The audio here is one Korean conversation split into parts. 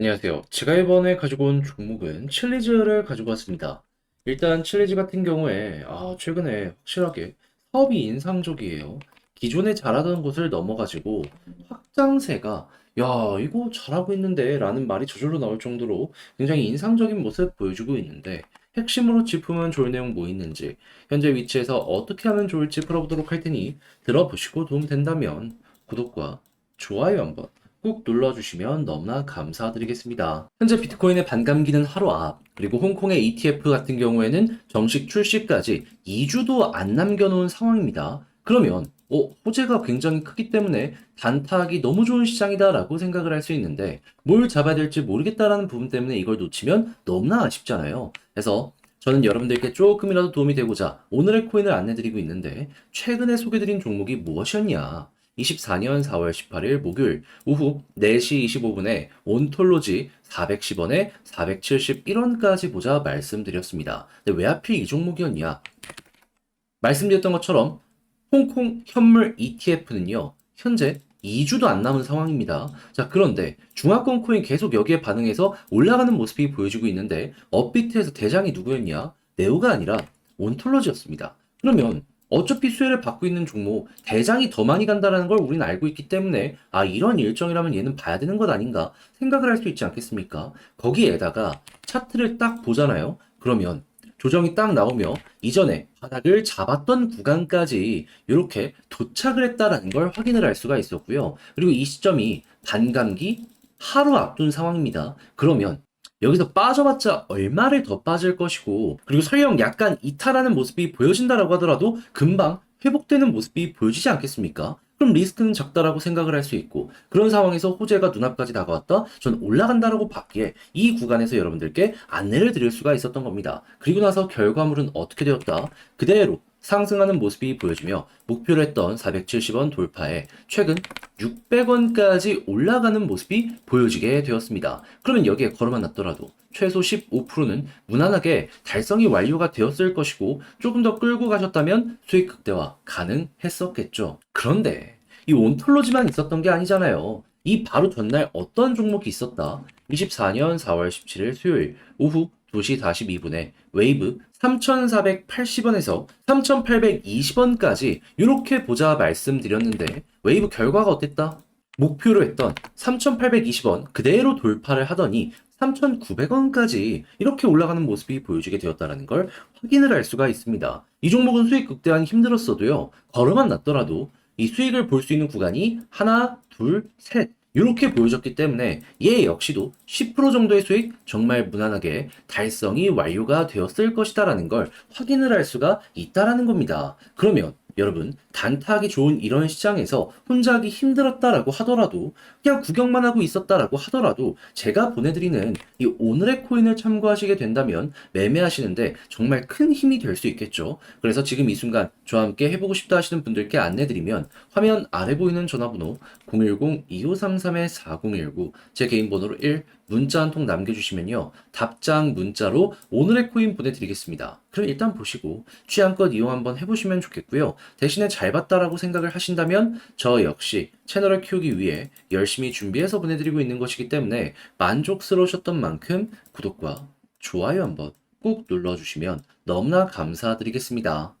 안녕하세요. 제가 이번에 가지고 온 종목은 칠리즈를 가지고 왔습니다. 일단 칠리즈 같은 경우에 아, 최근에 확실하게 사업이 인상적이에요. 기존에 잘하던 곳을 넘어가지고 확장세가 야, 이거 잘하고 있는데 라는 말이 저절로 나올 정도로 굉장히 인상적인 모습 보여주고 있는데 핵심으로 짚으면 좋을 내용 뭐 있는지 현재 위치에서 어떻게 하면 좋을지 풀어보도록 할 테니 들어보시고 도움 된다면 구독과 좋아요 한번 꾹 눌러주시면 너무나 감사드리겠습니다. 현재 비트코인의 반감기는 하루 앞, 그리고 홍콩의 ETF 같은 경우에는 정식 출시까지 2주도 안 남겨놓은 상황입니다. 그러면 어, 호재가 굉장히 크기 때문에 단타하기 너무 좋은 시장이다라고 생각을 할 수 있는데 뭘 잡아야 될지 모르겠다라는 부분 때문에 이걸 놓치면 너무나 아쉽잖아요. 그래서 저는 여러분들께 조금이라도 도움이 되고자 오늘의 코인을 안내드리고 있는데 최근에 소개드린 종목이 무엇이었냐? 24년 4월 18일 목요일 오후 4시 25분에 온톨로지 410원에 471원까지 보자 말씀드렸습니다. 근데 왜 하필 이 종목이었냐? 말씀드렸던 것처럼 홍콩 현물 ETF는요, 현재 2주도 안 남은 상황입니다. 자, 그런데 중화권 코인 계속 여기에 반응해서 올라가는 모습이 보여지고 있는데, 업비트에서 대장이 누구였냐? 네오가 아니라 온톨로지였습니다. 그러면 어차피 수혜를 받고 있는 종목, 대장이 더 많이 간다는 걸 우리는 알고 있기 때문에, 아, 이런 일정이라면 얘는 봐야 되는 것 아닌가 생각을 할 수 있지 않겠습니까? 거기에다가 차트를 딱 보잖아요? 그러면 조정이 딱 나오며 이전에 바닥을 잡았던 구간까지 이렇게 도착을 했다라는 걸 확인을 할 수가 있었고요. 그리고 이 시점이 반감기 하루 앞둔 상황입니다. 그러면 여기서 빠져봤자 얼마를 더 빠질 것이고 그리고 설령 약간 이탈하는 모습이 보여진다라고 하더라도 금방 회복되는 모습이 보여지지 않겠습니까? 그럼 리스크는 적다라고 생각을 할 수 있고 그런 상황에서 호재가 눈앞까지 다가왔다. 전 올라간다라고 봤기에 이 구간에서 여러분들께 안내를 드릴 수가 있었던 겁니다. 그리고 나서 결과물은 어떻게 되었다? 그대로 상승하는 모습이 보여지며 목표로 했던 470원 돌파에 최근 600원까지 올라가는 모습이 보여지게 되었습니다. 그러면 여기에 걸어만 놨더라도 최소 15%는 무난하게 달성이 완료가 되었을 것이고 조금 더 끌고 가셨다면 수익 극대화 가능했었겠죠. 그런데 이 온톨로지만 있었던 게 아니잖아요. 이 바로 전날 어떤 종목이 있었다? 24년 4월 17일 수요일 오후 2시 42분에 웨이브 3,480원에서 3,820원까지 이렇게 보자 말씀드렸는데 웨이브 결과가 어땠다? 목표로 했던 3,820원 그대로 돌파를 하더니 3,900원까지 이렇게 올라가는 모습이 보여지게 되었다는 걸 확인을 할 수가 있습니다. 이 종목은 수익 극대화는 힘들었어도요. 걸음만 났더라도 이 수익을 볼 수 있는 구간이 하나, 둘, 셋 이렇게 보여졌기 때문에 얘 역시도 10% 정도의 수익 정말 무난하게 달성이 완료가 되었을 것이다라는 걸 확인을 할 수가 있다라는 겁니다. 그러면 여러분 단타하기 좋은 이런 시장에서 혼자 하기 힘들었다라고 하더라도 그냥 구경만 하고 있었다라고 하더라도 제가 보내드리는 이 오늘의 코인을 참고하시게 된다면 매매하시는데 정말 큰 힘이 될 수 있겠죠. 그래서 지금 이 순간 저와 함께 해보고 싶다 하시는 분들께 안내드리면 화면 아래 보이는 전화번호 010-2533-4019 제 개인 번호로 1 문자 한 통 남겨주시면요. 답장 문자로 오늘의 코인 보내드리겠습니다. 그럼 일단 보시고 취향껏 이용 한번 해보시면 좋겠고요. 대신에 잘 봤다라고 생각을 하신다면 저 역시 채널을 키우기 위해 열심히 준비해서 보내드리고 있는 것이기 때문에 만족스러우셨던 만큼 구독과 좋아요 한번 꾹 눌러주시면 너무나 감사드리겠습니다.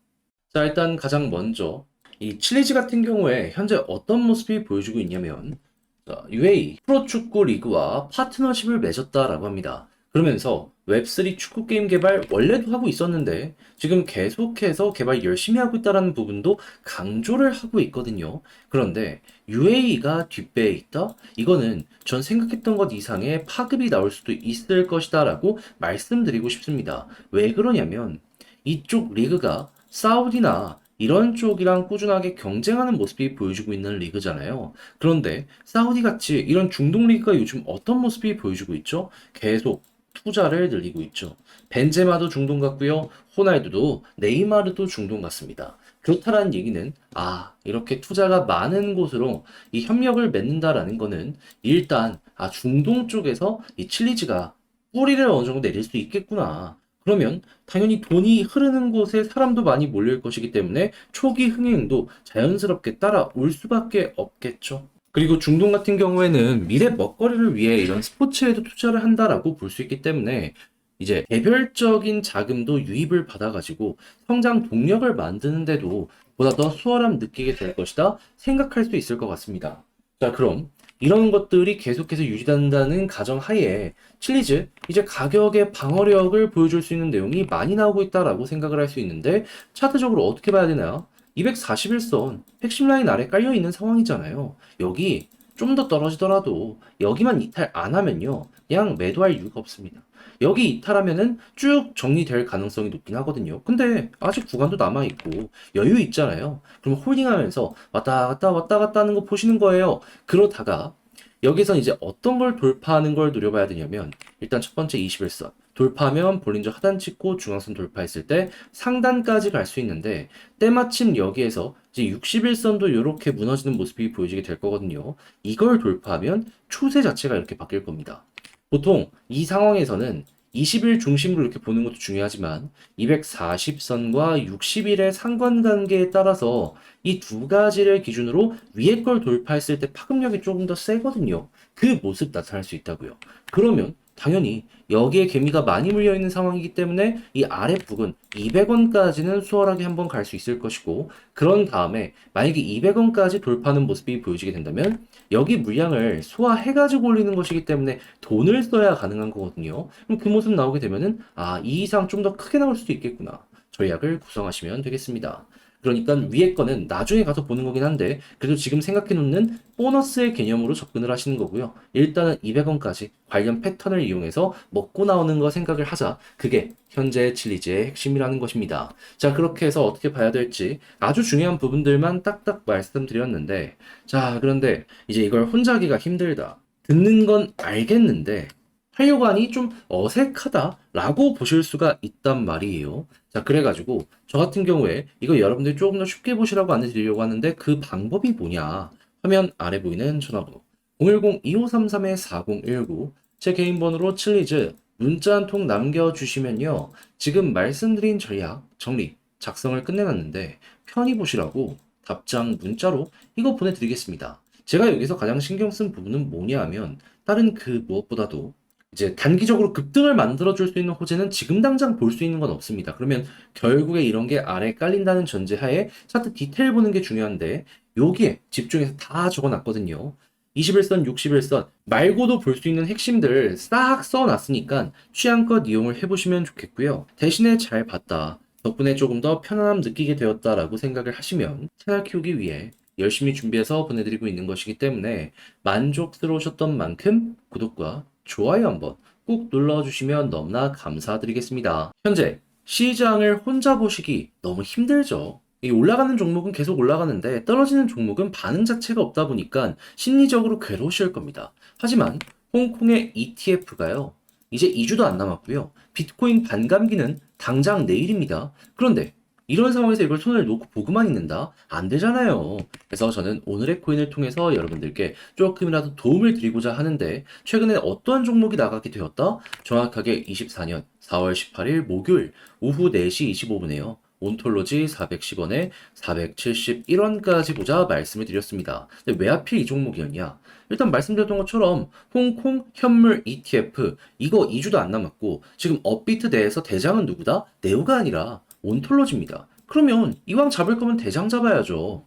자, 일단 가장 먼저 이 칠리지 같은 경우에 현재 어떤 모습이 보여주고 있냐면 자, UAE 프로축구 리그와 파트너십을 맺었다라고 합니다. 그러면서 웹3 축구 게임 개발 원래도 하고 있었는데 지금 계속해서 개발 열심히 하고 있다라는 부분도 강조를 하고 있거든요. 그런데 UAE가 뒷배에 있다? 이거는 전 생각했던 것 이상의 파급이 나올 수도 있을 것이다라고 말씀드리고 싶습니다. 왜 그러냐면 이쪽 리그가 사우디나 이런 쪽이랑 꾸준하게 경쟁하는 모습이 보여주고 있는 리그잖아요. 그런데 사우디 같이 이런 중동 리그가 요즘 어떤 모습이 보여주고 있죠? 계속 투자를 늘리고 있죠. 벤제마도 중동 같고요. 호날두도 네이마르도 중동 같습니다. 그렇다라는 얘기는 아 이렇게 투자가 많은 곳으로 이 협력을 맺는다라는 거는 일단 아 중동 쪽에서 이 칠리즈가 뿌리를 어느 정도 내릴 수 있겠구나. 그러면 당연히 돈이 흐르는 곳에 사람도 많이 몰릴 것이기 때문에 초기 흥행도 자연스럽게 따라올 수밖에 없겠죠. 그리고 중동 같은 경우에는 미래 먹거리를 위해 이런 스포츠에도 투자를 한다라고 볼 수 있기 때문에 이제 개별적인 자금도 유입을 받아가지고 성장 동력을 만드는데도 보다 더 수월함 느끼게 될 것이다 생각할 수 있을 것 같습니다. 자, 그럼 이런 것들이 계속해서 유지된다는 가정 하에 칠리즈 이제 가격의 방어력을 보여줄 수 있는 내용이 많이 나오고 있다라고 생각을 할 수 있는데 차트적으로 어떻게 봐야 되나요? 241선 핵심 라인 아래 깔려 있는 상황이잖아요. 여기 좀 더 떨어지더라도 여기만 이탈 안 하면요. 그냥 매도할 이유가 없습니다. 여기 이탈하면은 쭉 정리될 가능성이 높긴 하거든요. 근데 아직 구간도 남아있고 여유 있잖아요. 그럼 홀딩하면서 왔다 갔다 왔다 갔다 하는 거 보시는 거예요. 그러다가 여기서 이제 어떤 걸 돌파하는 걸 노려봐야 되냐면 일단 첫 번째 21선 돌파하면 볼린저 하단 찍고 중앙선 돌파했을 때 상단까지 갈 수 있는데 때마침 여기에서 이제 61선도 이렇게 무너지는 모습이 보여지게 될 거거든요. 이걸 돌파하면 추세 자체가 이렇게 바뀔 겁니다. 보통 이 상황에서는 20일 중심으로 이렇게 보는 것도 중요하지만 240선과 60일의 상관관계에 따라서 이 두 가지를 기준으로 위에 걸 돌파했을 때 파급력이 조금 더 세거든요. 그 모습 나타날 수 있다고요. 그러면 당연히 여기에 개미가 많이 물려 있는 상황이기 때문에 이 아래 부분 200원까지는 수월하게 한번 갈 수 있을 것이고 그런 다음에 만약에 200원까지 돌파하는 모습이 보여지게 된다면 여기 물량을 소화해 가지고 올리는 것이기 때문에 돈을 써야 가능한 거거든요. 그럼 그 모습 나오게 되면은 아, 이 이상 좀 더 크게 나올 수도 있겠구나. 전략을 구성하시면 되겠습니다. 그러니까 위에 거는 나중에 가서 보는 거긴 한데 그래도 지금 생각해 놓는 보너스의 개념으로 접근을 하시는 거고요. 일단은 200원까지 관련 패턴을 이용해서 먹고 나오는 거 생각을 하자. 그게 현재 칠리즈의 핵심이라는 것입니다. 자, 그렇게 해서 어떻게 봐야 될지 아주 중요한 부분들만 딱딱 말씀드렸는데 자, 그런데 이제 이걸 혼자 하기가 힘들다. 듣는 건 알겠는데 하니 좀 어색하다라고 보실 수가 있단 말이에요. 자, 그래가지고 저 같은 경우에 이거 여러분들이 조금 더 쉽게 보시라고 안내드리려고 하는데 그 방법이 뭐냐? 화면 아래 보이는 전화번호 010-2533-4019 제 개인 번호로 칠리즈 문자 한 통 남겨주시면요. 지금 말씀드린 전략 정리 작성을 끝내놨는데 편히 보시라고 답장 문자로 이거 보내드리겠습니다. 제가 여기서 가장 신경 쓴 부분은 뭐냐 하면 다른 그 무엇보다도 이제 단기적으로 급등을 만들어줄 수 있는 호재는 지금 당장 볼 수 있는 건 없습니다. 그러면 결국에 이런 게 아래 깔린다는 전제하에 차트 디테일 보는 게 중요한데 여기에 집중해서 다 적어놨거든요. 21선, 61선 말고도 볼 수 있는 핵심들을 싹 써놨으니까 취향껏 이용을 해보시면 좋겠고요. 대신에 잘 봤다. 덕분에 조금 더 편안함 느끼게 되었다라고 생각을 하시면 채널 키우기 위해 열심히 준비해서 보내드리고 있는 것이기 때문에 만족스러우셨던 만큼 구독과 좋아요 한번 꾹 눌러주시면 너무나 감사드리겠습니다. 현재 시장을 혼자 보시기 너무 힘들죠. 이 올라가는 종목은 계속 올라가는데 떨어지는 종목은 반응 자체가 없다 보니까 심리적으로 괴로우실 겁니다. 하지만 홍콩의 ETF가요. 이제 2주도 안 남았고요. 비트코인 반감기는 당장 내일입니다. 그런데 이런 상황에서 이걸 손을 놓고 보고만 있는다? 안 되잖아요. 그래서 저는 오늘의 코인을 통해서 여러분들께 조금이라도 도움을 드리고자 하는데 최근에 어떠한 종목이 나가게 되었다? 정확하게 24년 4월 18일 목요일 오후 4시 25분에요. 온톨로지 410원에 471원까지 보자 말씀을 드렸습니다. 근데 왜 하필 이 종목이었냐? 일단 말씀드렸던 것처럼 홍콩 현물 ETF 이거 2주도 안 남았고 지금 업비트 내에서 대장은 누구다? 네오가 아니라 온톨로지입니다. 그러면 이왕 잡을 거면 대장 잡아야죠.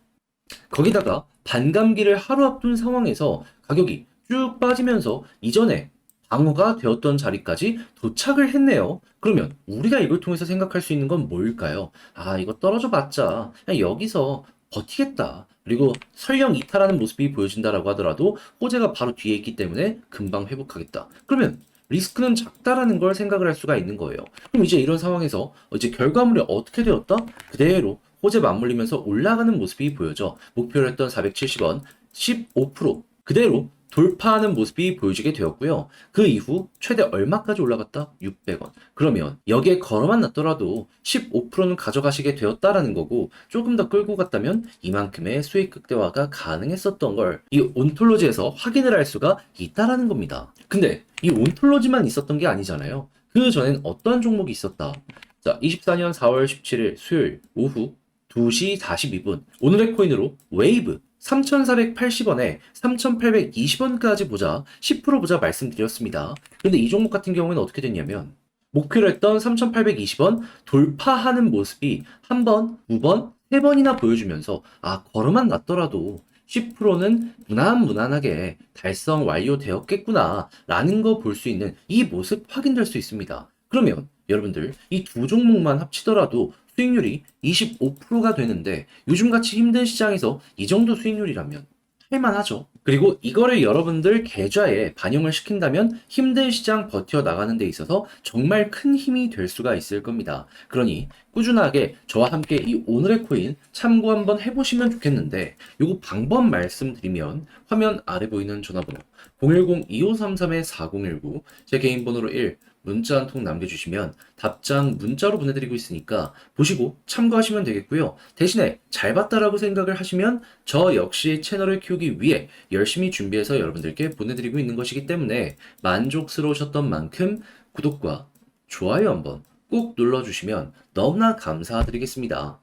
거기다가 반감기를 하루 앞둔 상황에서 가격이 쭉 빠지면서 이전에 방어가 되었던 자리까지 도착을 했네요. 그러면 우리가 이걸 통해서 생각할 수 있는 건 뭘까요? 아, 이거 떨어져 봤자 그냥 여기서 버티겠다. 그리고 설령 이탈하는 모습이 보여진다라고 하더라도 호재가 바로 뒤에 있기 때문에 금방 회복하겠다. 그러면 리스크는 작다라는 걸 생각을 할 수가 있는 거예요. 그럼 이제 이런 상황에서 이제 결과물이 어떻게 되었다? 그대로 호재 맞물리면서 올라가는 모습이 보여져 목표를 했던 470원 15% 그대로 돌파하는 모습이 보여지게 되었고요. 그 이후 최대 얼마까지 올라갔다? 600원. 그러면 여기에 걸어만 놨더라도 15%는 가져가시게 되었다라는 거고 조금 더 끌고 갔다면 이만큼의 수익 극대화가 가능했었던 걸 이 온톨로지에서 확인을 할 수가 있다라는 겁니다. 근데 이 온톨로지만 있었던 게 아니잖아요. 그 전엔 어떤 종목이 있었다? 자, 24년 4월 17일 수요일 오후 2시 42분 오늘의 코인으로 웨이브 3,480원에 3,820원까지 보자, 10% 보자 말씀드렸습니다. 근데 이 종목 같은 경우에는 어떻게 됐냐면, 목표로 했던 3,820원 돌파하는 모습이 한 번, 두 번, 세 번이나 보여주면서, 아, 걸음만 났더라도 10%는 무난 무난하게 달성 완료되었겠구나, 라는 거 볼 수 있는 이 모습 확인될 수 있습니다. 그러면 여러분들, 이 두 종목만 합치더라도 수익률이 25%가 되는데 요즘같이 힘든 시장에서 이 정도 수익률이라면 할만하죠. 그리고 이거를 여러분들 계좌에 반영을 시킨다면 힘든 시장 버텨나가는 데 있어서 정말 큰 힘이 될 수가 있을 겁니다. 그러니 꾸준하게 저와 함께 이 오늘의 코인 참고 한번 해보시면 좋겠는데 요거 방법 말씀드리면 화면 아래 보이는 전화번호 010-2533-4019 제 개인 번호로 1 문자 한 통 남겨주시면 답장 문자로 보내드리고 있으니까 보시고 참고하시면 되겠고요. 대신에 잘 봤다라고 생각을 하시면 저 역시 채널을 키우기 위해 열심히 준비해서 여러분들께 보내드리고 있는 것이기 때문에 만족스러우셨던 만큼 구독과 좋아요 한번 꼭 눌러주시면 너무나 감사드리겠습니다.